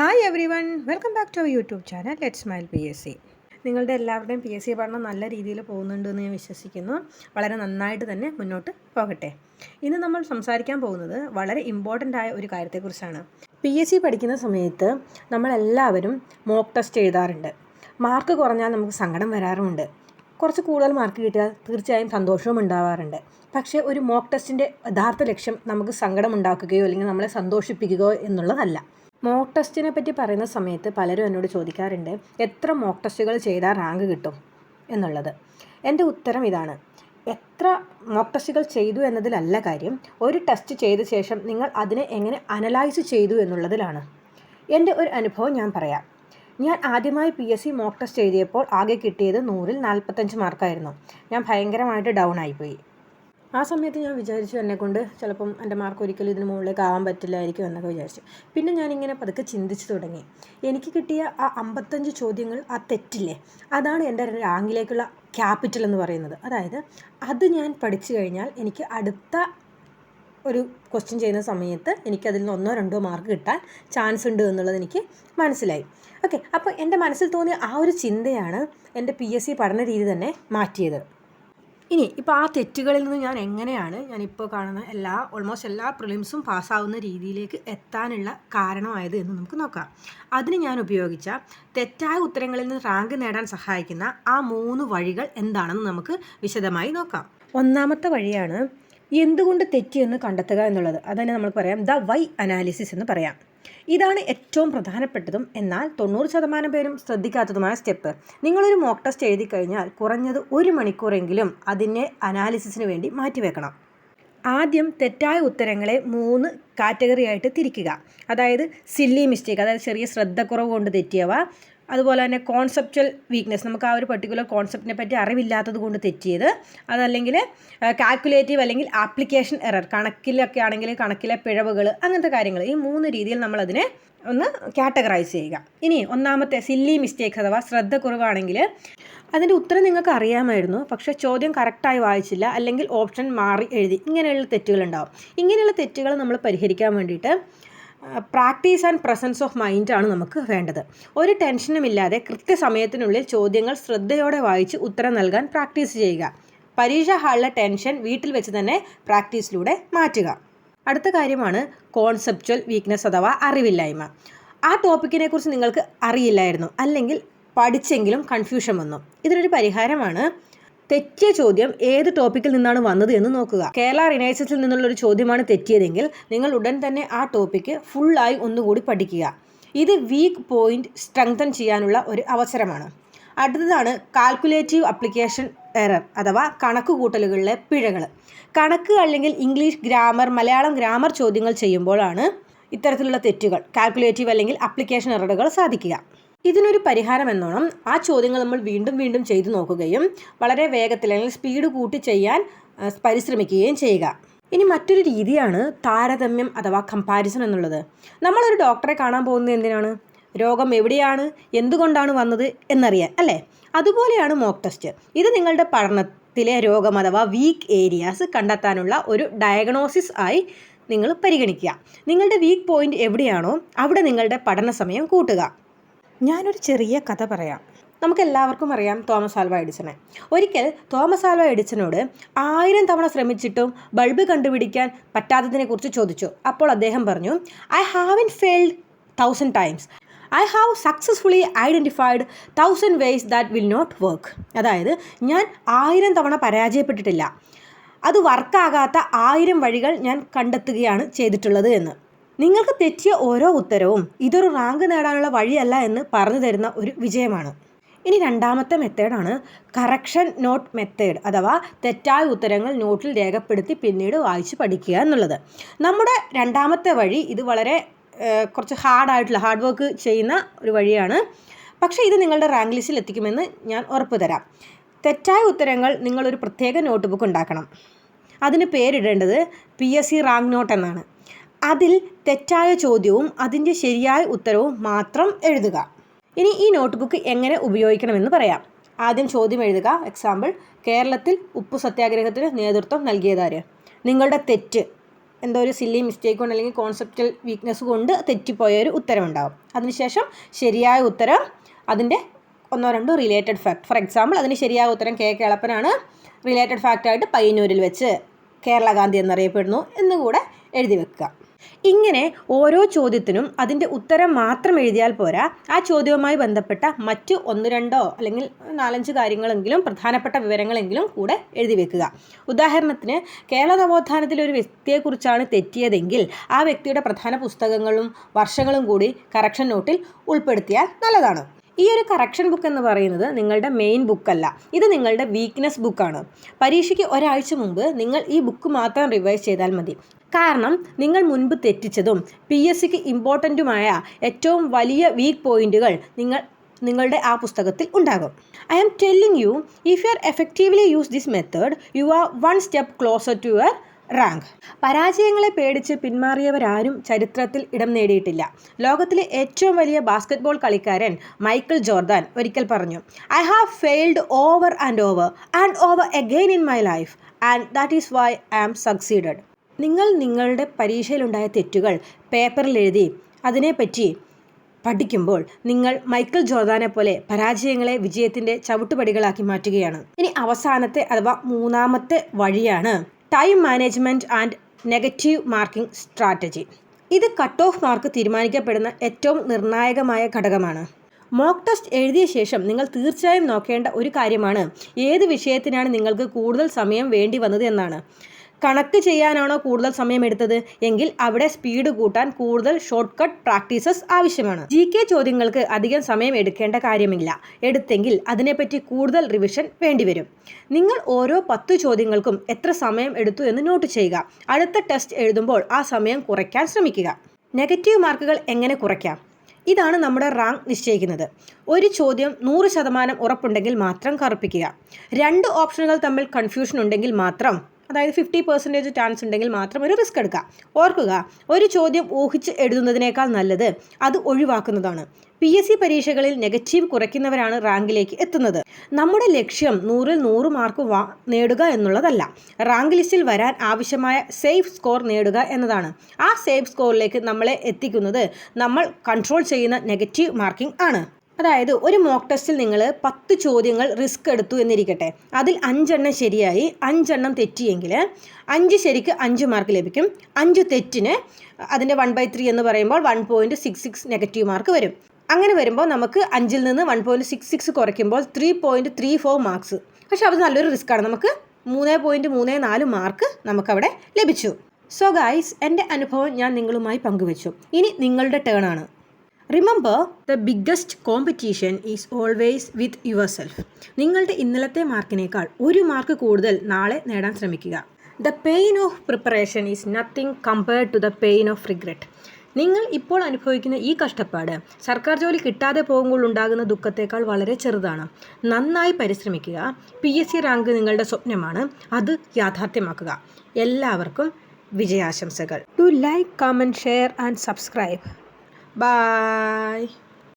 Hi everyone welcome back to our YouTube channel let smile P S C നിങ്ങളുടെ എല്ലാവരുടെയും P S C പഠനം നല്ല രീതിയിൽ പോകുന്നുണ്ട് എന്ന് ഞാൻ വിശ്വസിക്കുന്നു. വളരെ നന്നായിട്ട് തന്നെ മുന്നോട്ട് പോകട്ടെ. ഇന്ന് നമ്മൾ സംസാരിക്കാൻ പോകുന്നത് വളരെ ഇമ്പോർട്ടന്റ് ആയ ഒരു കാര്യത്തെക്കുറിച്ചാണ്. പി എസ് സി പഠിക്കുന്ന സമയത്ത് നമ്മളെല്ലാവരും മോക്ക് ടെസ്റ്റ് എഴുതാറുണ്ട്. മാർക്ക് കുറഞ്ഞാൽ നമുക്ക് സങ്കടം വരാറുമുണ്ട്. കുറച്ച് കൂടുതൽ മാർക്ക് കിട്ടിയാൽ തീർച്ചയായും സന്തോഷവും ഉണ്ടാവാറുണ്ട്. പക്ഷേ ഒരു മോക്ക് ടെസ്റ്റിന്റെ യഥാർത്ഥ ലക്ഷ്യം നമുക്ക് സങ്കടം ഉണ്ടാക്കുകയോ അല്ലെങ്കിൽ നമ്മളെ സന്തോഷിപ്പിക്കുകയോ എന്നുള്ളതല്ല. മോക്ക് ടെസ്റ്റിനെ പറ്റി പറയുന്ന സമയത്ത് പലരും എന്നോട് ചോദിക്കാറുണ്ട് എത്ര മോക്ക് ടെസ്റ്റുകൾ ചെയ്താൽ റാങ്ക് കിട്ടും? എന്നുള്ളത്. എന്റെ ഉത്തരം ഇതാണ്. എത്ര മോക്ക് ടെസ്റ്റുകൾ ചെയ്തു എന്നതിലല്ല കാര്യം ഒരു ടെസ്റ്റ് ചെയ്ത ശേഷം നിങ്ങൾ അതിനെ എങ്ങനെ അനലൈസ് ചെയ്തു എന്നുള്ളതിലാണ്. എന്റെ ഒരു അനുഭവം ഞാൻ പറയാം. ഞാൻ ആദ്യമായി P S C mock test എഴുതിയപ്പോൾ ആകെ കിട്ടിയത് നൂറിൽ നാൽപ്പത്തഞ്ച് മാർക്കായിരുന്നു ഞാൻ ഭയങ്കരമായിട്ട് ഡൗൺ ആയിപ്പോയി ആ സമയത്ത് ഞാൻ വിചാരിച്ചു എന്നെ കൊണ്ട് ചിലപ്പം എന്റെ മാർക്ക് ഒരിക്കലും ഇതിന് മുകളിലേക്ക് ആവാൻ പറ്റില്ലായിരിക്കും എന്നൊക്കെ വിചാരിച്ചു. പിന്നെ ഞാനിങ്ങനെ പതുക്കെ ചിന്തിച്ചു തുടങ്ങി. എനിക്ക് കിട്ടിയ ആ അമ്പത്തഞ്ച് ചോദ്യങ്ങൾ ആ തെറ്റില്ലേ? അതാണ് എന്റെ റാങ്കിലേക്കുള്ള ക്യാപിറ്റൽ എന്ന് പറയുന്നത്. അതായത് അത് ഞാൻ പഠിച്ചു കഴിഞ്ഞാൽ എനിക്ക് അടുത്ത ഒരു ക്വസ്റ്റ്യൻ ചെയ്യുന്ന സമയത്ത് എനിക്കതിൽ നിന്ന് ഒന്നോ രണ്ടോ മാർക്ക് കിട്ടാൻ ചാൻസ് ഉണ്ട് എന്നുള്ളത് എനിക്ക് മനസ്സിലായി. ഓക്കെ അപ്പോൾ എന്റെ മനസ്സിൽ തോന്നിയ ആ ഒരു ചിന്തയാണ് എന്റെ പി എസ് സി പഠന രീതി തന്നെ മാറ്റിയത്. ഇനി ഇപ്പോൾ ആ തെറ്റുകളിൽ നിന്ന് ഞാൻ എങ്ങനെയാണ് ഞാനിപ്പോൾ കാണുന്ന എല്ലാ ഓൾമോസ്റ്റ് എല്ലാ പ്രിലിംസും പാസ്സാവുന്ന രീതിയിലേക്ക് എത്താനുള്ള കാരണമായത് എന്ന് നമുക്ക് നോക്കാം. അതിന് ഞാൻ ഉപയോഗിച്ച തെറ്റായ ഉത്തരങ്ങളിൽ നിന്ന് റാങ്ക് നേടാൻ സഹായിക്കുന്ന ആ മൂന്ന് വഴികൾ എന്താണെന്ന് നമുക്ക് വിശദമായി നോക്കാം. ഒന്നാമത്തെ വഴിയാണ് എന്തുകൊണ്ട് തെറ്റിയെന്ന് കണ്ടെത്തുക എന്നുള്ളത്. അതന്നെ നമുക്ക് പറയാം ദ വൈ അനാലിസിസ് എന്ന് പറയാം. ഇതാണ് ഏറ്റവും പ്രധാനപ്പെട്ടതും എന്നാൽ തൊണ്ണൂറ് ശതമാനം പേരും ശ്രദ്ധിക്കാത്തതുമായ സ്റ്റെപ്പ്. നിങ്ങളൊരു മോക്ക് ടെസ്റ്റ് എഴുതി കഴിഞ്ഞാൽ കുറഞ്ഞത് ഒരു മണിക്കൂറെങ്കിലും അതിനെ അനാലിസിസിന് വേണ്ടി മാറ്റിവെക്കണം. ആദ്യം തെറ്റായ ഉത്തരങ്ങളെ മൂന്ന് കാറ്റഗറി ആയിട്ട് തിരിക്കുക. അതായത് സില്ലി മിസ്റ്റേക്ക് അതായത് ചെറിയ ശ്രദ്ധക്കുറവ് കൊണ്ട് തെറ്റിയവ അതുപോലെ തന്നെ കോൺസെപ്റ്റൽ വീക്ക്നെസ് നമുക്ക് ആ ഒരു പെർട്ടിക്കുലർ കോൺസെപ്റ്റിനെ പറ്റി അറിവില്ലാത്തത് കൊണ്ട് തെറ്റിയത്. അതല്ലെങ്കിൽ കാൽക്കുലേറ്റീവ് അല്ലെങ്കിൽ ആപ്ലിക്കേഷൻ എറർ കണക്കിലൊക്കെ ആണെങ്കിൽ കണക്കിലെ പിഴവുകൾ അങ്ങനത്തെ കാര്യങ്ങൾ. ഈ മൂന്ന് രീതിയിൽ നമ്മളതിനെ ഒന്ന് കാറ്റഗറൈസ് ചെയ്യുക. ഇനി ഒന്നാമത്തെ സില്ലി മിസ്റ്റേക്സ് അഥവാ ശ്രദ്ധ കുറവാണെങ്കിൽ അതിന്റെ ഉത്തരം നിങ്ങൾക്ക് അറിയാമായിരുന്നു. പക്ഷേ ചോദ്യം കറക്റ്റായി വായിച്ചില്ല. അല്ലെങ്കിൽ ഓപ്ഷൻ മാറി എഴുതി. ഇങ്ങനെയുള്ള തെറ്റുകൾ ഉണ്ടാവും. ഇങ്ങനെയുള്ള തെറ്റുകൾ നമ്മൾ പരിഹരിക്കാൻ വേണ്ടിയിട്ട് പ്രാക്ടീസ് ആൻഡ് പ്രസൻസ് ഓഫ് മൈൻഡാണ് നമുക്ക് വേണ്ടത്. ഒരു ടെൻഷനുമില്ലാതെ കൃത്യസമയത്തിനുള്ളിൽ ചോദ്യങ്ങൾ ശ്രദ്ധയോടെ വായിച്ച് ഉത്തരം നൽകാൻ പ്രാക്ടീസ് ചെയ്യുക. പരീക്ഷ ഹാളിലെ ടെൻഷൻ വീട്ടിൽ വെച്ച് തന്നെ പ്രാക്ടീസിലൂടെ മാറ്റുക. അടുത്ത കാര്യമാണ് കോൺസെപ്ച്വൽ വീക്ക്നെസ് അഥവാ അറിവില്ലായ്മ. ആ ടോപ്പിക്കിനെ കുറിച്ച് നിങ്ങൾക്ക് അറിയില്ലായിരുന്നു. അല്ലെങ്കിൽ പഠിച്ചെങ്കിലും കൺഫ്യൂഷൻ വന്നു. ഇതിനൊരു പരിഹാരമാണ് തെറ്റിയ ചോദ്യം ഏത് ടോപ്പിക്കിൽ നിന്നാണ് വന്നത് എന്ന് നോക്കുക. കേരള റിനൈസസിൽ നിന്നുള്ള ഒരു ചോദ്യമാണ് തെറ്റിയതെങ്കിൽ നിങ്ങൾ ഉടൻ തന്നെ ആ ടോപ്പിക്ക് ഫുള്ളായി ഒന്നുകൂടി പഠിക്കുക. ഇത് വീക്ക് പോയിന്റ് സ്ട്രെങ്തൻ ചെയ്യാനുള്ള ഒരു അവസരമാണ്. അടുത്തതാണ് കാൽക്കുലേറ്റീവ് അപ്ലിക്കേഷൻ എറർ അഥവാ കണക്ക് കൂട്ടലുകളിലെ പിഴകൾ. കണക്ക് അല്ലെങ്കിൽ ഇംഗ്ലീഷ് ഗ്രാമർ മലയാളം ഗ്രാമർ ചോദ്യങ്ങൾ ചെയ്യുമ്പോഴാണ് ഇത്തരത്തിലുള്ള തെറ്റുകൾ കാൽക്കുലേറ്റീവ് അല്ലെങ്കിൽ അപ്ലിക്കേഷൻ എററുകൾ സാധിക്കുക. ഇതിനൊരു പരിഹാരം എന്നോണം ആ ചോദ്യങ്ങൾ നമ്മൾ വീണ്ടും വീണ്ടും ചെയ്തു നോക്കുകയും വളരെ വേഗത്തിൽ അല്ലെങ്കിൽ സ്പീഡ് കൂട്ടി ചെയ്യാൻ പരിശ്രമിക്കുകയും ചെയ്യുക. ഇനി മറ്റൊരു രീതിയാണ് താരതമ്യം അഥവാ കമ്പാരിസൺ എന്നുള്ളത്. നമ്മളൊരു ഡോക്ടറെ കാണാൻ പോകുന്നത് എന്തിനാണ്? രോഗം എവിടെയാണ്? എന്തുകൊണ്ടാണ് വന്നത്? എന്നറിയാൻ അല്ലേ? അതുപോലെയാണ് മോക്ക് ടെസ്റ്റ് ഇത് നിങ്ങളുടെ പഠനത്തിലെ രോഗം അഥവാ വീക്ക് ഏരിയാസ് കണ്ടെത്താനുള്ള ഒരു ഡയഗ്നോസിസ് ആയി നിങ്ങൾ പരിഗണിക്കുക. നിങ്ങളുടെ വീക്ക് പോയിന്റ് എവിടെയാണോ അവിടെ നിങ്ങളുടെ പഠന സമയം കൂട്ടുക. ഞാനൊരു ചെറിയ കഥ പറയാം. നമുക്ക് എല്ലാവർക്കും അറിയാം തോമസ് ആൽവ എഡിസനെ ഒരിക്കൽ തോമസ് ആൽവ എഡിസനോട് ആയിരം തവണ ശ്രമിച്ചിട്ടും ബൾബ് കണ്ടുപിടിക്കാൻ പറ്റാത്തതിനെ കുറിച്ച് ചോദിച്ചു. അപ്പോൾ അദ്ദേഹം പറഞ്ഞു I have in failed thousand times I have successfully identified thousand ways that will not work അതായത് ഞാൻ ആയിരം തവണ പരാജയപ്പെട്ടിട്ടില്ല. അത് വർക്കാകാത്ത ആയിരം വഴികൾ ഞാൻ കണ്ടെത്തുകയാണ് ചെയ്തിട്ടുള്ളത് എന്ന്. നിങ്ങൾക്ക് തെറ്റിയ ഓരോ ഉത്തരവും ഇതൊരു റാങ്ക് നേടാനുള്ള വഴിയല്ല എന്ന് പറഞ്ഞു തരുന്ന ഒരു വിജയമാണ്. ഇനി രണ്ടാമത്തെ മെത്തേഡാണ് കറക്ഷൻ നോട്ട് മെത്തേഡ് അഥവാ തെറ്റായ ഉത്തരങ്ങൾ നോട്ടിൽ രേഖപ്പെടുത്തി പിന്നീട് വായിച്ച് പഠിക്കുക എന്നുള്ളത്. നമ്മുടെ രണ്ടാമത്തെ വഴി ഇത് വളരെ കുറച്ച് ഹാർഡായിട്ടുള്ള ഹാർഡ് വർക്ക് ചെയ്യുന്ന ഒരു വഴിയാണ്. പക്ഷേ ഇത് നിങ്ങളുടെ റാങ്ക് ലിസ്റ്റിൽ എത്തിക്കുമെന്ന് ഞാൻ ഉറപ്പ് തരാം. തെറ്റായ ഉത്തരങ്ങൾ നിങ്ങളൊരു പ്രത്യേക നോട്ട് ബുക്ക് ഉണ്ടാക്കണം. അതിന് പേരിടേണ്ടത് P S C rank note എന്നാണ്. അതിൽ തെറ്റായ ചോദ്യവും അതിന്റെ ശരിയായ ഉത്തരവും മാത്രം എഴുതുക. ഇനി ഈ നോട്ട്ബുക്ക് എങ്ങനെ ഉപയോഗിക്കണമെന്ന് പറയാം. ആദ്യം ചോദ്യം എഴുതുക. എക്സാമ്പിൾ കേരളത്തിൽ ഉപ്പു സത്യാഗ്രഹത്തിന് നേതൃത്വം നൽകിയതാര് നിങ്ങളുടെ തെറ്റ്. എന്തോ ഒരു സില്ലി മിസ്റ്റേക്ക് കൊണ്ട് അല്ലെങ്കിൽ കോൺസെപ്റ്റൽ വീക്ക്നെസ് കൊണ്ട് തെറ്റിപ്പോയ ഒരു ഉത്തരവുണ്ടാവും. അതിനുശേഷം ശരിയായ ഉത്തരം അതിന്റെ ഒന്നോ രണ്ടോ റിലേറ്റഡ് ഫാക്ട് ഫോർ എക്സാമ്പിൾ അതിന് ശരിയായ ഉത്തരം കെ കേളപ്പനാണ് റിലേറ്റഡ് ഫാക്റ്റായിട്ട് പയ്യന്നൂരിൽ വെച്ച് കേരള ഗാന്ധി എന്നറിയപ്പെടുന്നു എന്നുകൂടെ എഴുതി വെക്കുക. ഇങ്ങനെ ഓരോ ചോദ്യത്തിനും അതിന്റെ ഉത്തരം മാത്രം എഴുതിയാൽ പോരാ. ആ ചോദ്യവുമായി ബന്ധപ്പെട്ട മറ്റ് ഒന്ന് രണ്ടോ അല്ലെങ്കിൽ നാലഞ്ച് കാര്യങ്ങളെങ്കിലും പ്രധാനപ്പെട്ട വിവരങ്ങളെങ്കിലും കൂടെ എഴുതി വെക്കുക. ഉദാഹരണത്തിന് കേരള നവോത്ഥാനത്തിലെ ഒരു വ്യക്തിയെക്കുറിച്ചാണ് തെറ്റിയതെങ്കിൽ ആ വ്യക്തിയുടെ പ്രധാന പുസ്തകങ്ങളും വർഷങ്ങളും കൂടി കറക്ഷൻ നോട്ടിൽ ഉൾപ്പെടുത്തിയാൽ നല്ലതാണ്. ഈ ഒരു കറക്ഷൻ ബുക്ക് എന്ന് പറയുന്നത് നിങ്ങളുടെ മെയിൻ ബുക്കല്ല ഇത് നിങ്ങളുടെ വീക്ക്നെസ് ബുക്കാണ് പരീക്ഷയ്ക്ക് ഒരാഴ്ച മുമ്പ് നിങ്ങൾ ഈ ബുക്ക് മാത്രം റിവൈസ് ചെയ്താൽ മതി. കാരണം നിങ്ങൾ മുൻപ് തെറ്റിച്ചതും പി എസ് സിക്ക് ഇമ്പോർട്ടന്റുമായ ഏറ്റവും വലിയ വീക്ക് പോയിന്റുകൾ നിങ്ങൾ നിങ്ങളുടെ ആ പുസ്തകത്തിൽ ഉണ്ടാകും. I am telling you if you are effectively use this method you are one step closer to your rank. പരാജയങ്ങളെ പേടിച്ച് പിന്മാറിയവരാരും ചരിത്രത്തിൽ ഇടം നേടിയിട്ടില്ല. ലോകത്തിലെ ഏറ്റവും വലിയ ബാസ്കറ്റ്ബോൾ കളിക്കാരൻ മൈക്കിൾ ജോർദാൻ ഒരിക്കൽ പറഞ്ഞു I have failed over and over and over again in my life and that is why I am succeeded നിങ്ങൾ നിങ്ങളുടെ പരീക്ഷയിലുണ്ടായ തെറ്റുകൾ പേപ്പറിൽ എഴുതി അതിനെപ്പറ്റി പഠിക്കുമ്പോൾ നിങ്ങൾ മൈക്കിൾ ജോർദാനെ പോലെ പരാജയങ്ങളെ വിജയത്തിന്റെ ചവിട്ടുപടികളാക്കി മാറ്റുകയാണ്. ഇനി അവസാനത്തെ അഥവാ മൂന്നാമത്തെ വഴിയാണ് time management and negative marking strategy. ഇത് കട്ട് ഓഫ് മാർക്ക് തീരുമാനിക്കപ്പെടുന്ന ഏറ്റവും നിർണായകമായ ഘടകമാണ്. മോക്ക് ടെസ്റ്റ് എഴുതിയ ശേഷം നിങ്ങൾ തീർച്ചയായും നോക്കേണ്ട ഒരു കാര്യമാണ് ഏത് വിഷയത്തിനാണ് നിങ്ങൾക്ക് കൂടുതൽ സമയം വേണ്ടി വന്നത് എന്നാണ്. കണക്ക് ചെയ്യാനാണോ കൂടുതൽ സമയം എടുത്തത്? എങ്കിൽ അവിടെ സ്പീഡ് കൂട്ടാൻ കൂടുതൽ ഷോർട്ട് കട്ട് പ്രാക്ടീസസ് ആവശ്യമാണ്. ജി കെ ചോദ്യങ്ങൾക്ക് അധികം സമയം എടുക്കേണ്ട കാര്യമില്ല. എടുത്തെങ്കിൽ അതിനെപ്പറ്റി കൂടുതൽ റിവിഷൻ വേണ്ടിവരും. നിങ്ങൾ ഓരോ പത്ത് ചോദ്യങ്ങൾക്കും എത്ര സമയം എടുത്തു എന്ന് നോട്ട് ചെയ്യുക. അടുത്ത ടെസ്റ്റ് എഴുതുമ്പോൾ ആ സമയം കുറയ്ക്കാൻ ശ്രമിക്കുക. നെഗറ്റീവ് മാർക്കുകൾ എങ്ങനെ കുറയ്ക്കാം? ഇതാണ് നമ്മുടെ റാങ്ക് നിശ്ചയിക്കുന്നത്. ഒരു ചോദ്യം നൂറ് ശതമാനം ഉറപ്പുണ്ടെങ്കിൽ മാത്രം കറുപ്പിക്കുക. രണ്ട് ഓപ്ഷനുകൾ തമ്മിൽ കൺഫ്യൂഷൻ ഉണ്ടെങ്കിൽ മാത്രം അതായത് ഫിഫ്റ്റി പെർസെന്റേജ് ചാൻസ് ഉണ്ടെങ്കിൽ മാത്രം ഒരു റിസ്ക് എടുക്കുക ഓർക്കുക ഒരു ചോദ്യം ഊഹിച്ച് എഴുതുന്നതിനേക്കാൾ നല്ലത് അത് ഒഴിവാക്കുന്നതാണ്. പി എസ് സി പരീക്ഷകളിൽ നെഗറ്റീവ് കുറയ്ക്കുന്നവരാണ് റാങ്കിലേക്ക് എത്തുന്നത്. നമ്മുടെ ലക്ഷ്യം നൂറിൽ നൂറ് മാർക്ക് വാ നേടുക എന്നുള്ളതല്ല. റാങ്ക് ലിസ്റ്റിൽ വരാൻ ആവശ്യമായ സേഫ് സ്കോർ നേടുക എന്നതാണ്. ആ സേഫ് സ്കോറിലേക്ക് നമ്മളെ എത്തിക്കുന്നത് നമ്മൾ കൺട്രോൾ ചെയ്യുന്ന നെഗറ്റീവ് മാർക്കിംഗ് ആണ്. അതായത് ഒരു മോക്ക് ടെസ്റ്റിൽ നിങ്ങൾ പത്ത് ചോദ്യങ്ങൾ റിസ്ക് എടുത്തു എന്നിരിക്കട്ടെ. അതിൽ അഞ്ചെണ്ണം ശരിയായി അഞ്ചെണ്ണം തെറ്റിയെങ്കിൽ അഞ്ച് ശരിക്ക് അഞ്ച് മാർക്ക് ലഭിക്കും. അഞ്ച് തെറ്റിന് അതിന്റെ വൺ ബൈ ത്രീ എന്ന് പറയുമ്പോൾ one point six six negative mark വരും. അങ്ങനെ വരുമ്പോൾ നമുക്ക് അഞ്ചിൽ നിന്ന് വൺ പോയിന്റ് സിക്സ് സിക്സ് കുറയ്ക്കുമ്പോൾ three point three four marks പക്ഷെ അത് നല്ലൊരു റിസ്ക്കാണ് നമുക്ക് മൂന്ന് പോയിന്റ് മൂന്ന് നാല് മാർക്ക് നമുക്കവിടെ ലഭിച്ചു. സോ ഗായ്സ് എന്റെ അനുഭവം ഞാൻ നിങ്ങളുമായി പങ്കുവച്ചു. ഇനി നിങ്ങളുടെ ടേൺ ആണ്. Remember the biggest competition is always with yourself നിങ്ങളുടെ ഇന്നലത്തെ മാർക്കിനേക്കാൾ ഒരു മാർക്ക് കൂടുതൽ നാളെ നേടാൻ ശ്രമിക്കുക. The pain of preparation is nothing compared to the pain of regret നിങ്ങൾ ഇപ്പോൾ അനുഭവിക്കുന്ന ഈ കഷ്ടപ്പാട് സർക്കാർ ജോലി കിട്ടാതെ പോകുമ്പോൾ ഉണ്ടാകുന്ന ദുഃഖത്തേക്കാൾ വളരെ ചെറുതാണ്. നന്നായി പരിശ്രമിക്കുക. പി എസ് സി റാങ്ക് നിങ്ങളുടെ സ്വപ്നമാണ്. അത് യാഥാർത്ഥ്യമാക്കുക. എല്ലാവർക്കും വിജയാശംസകൾ. To like comment share and subscribe Bye.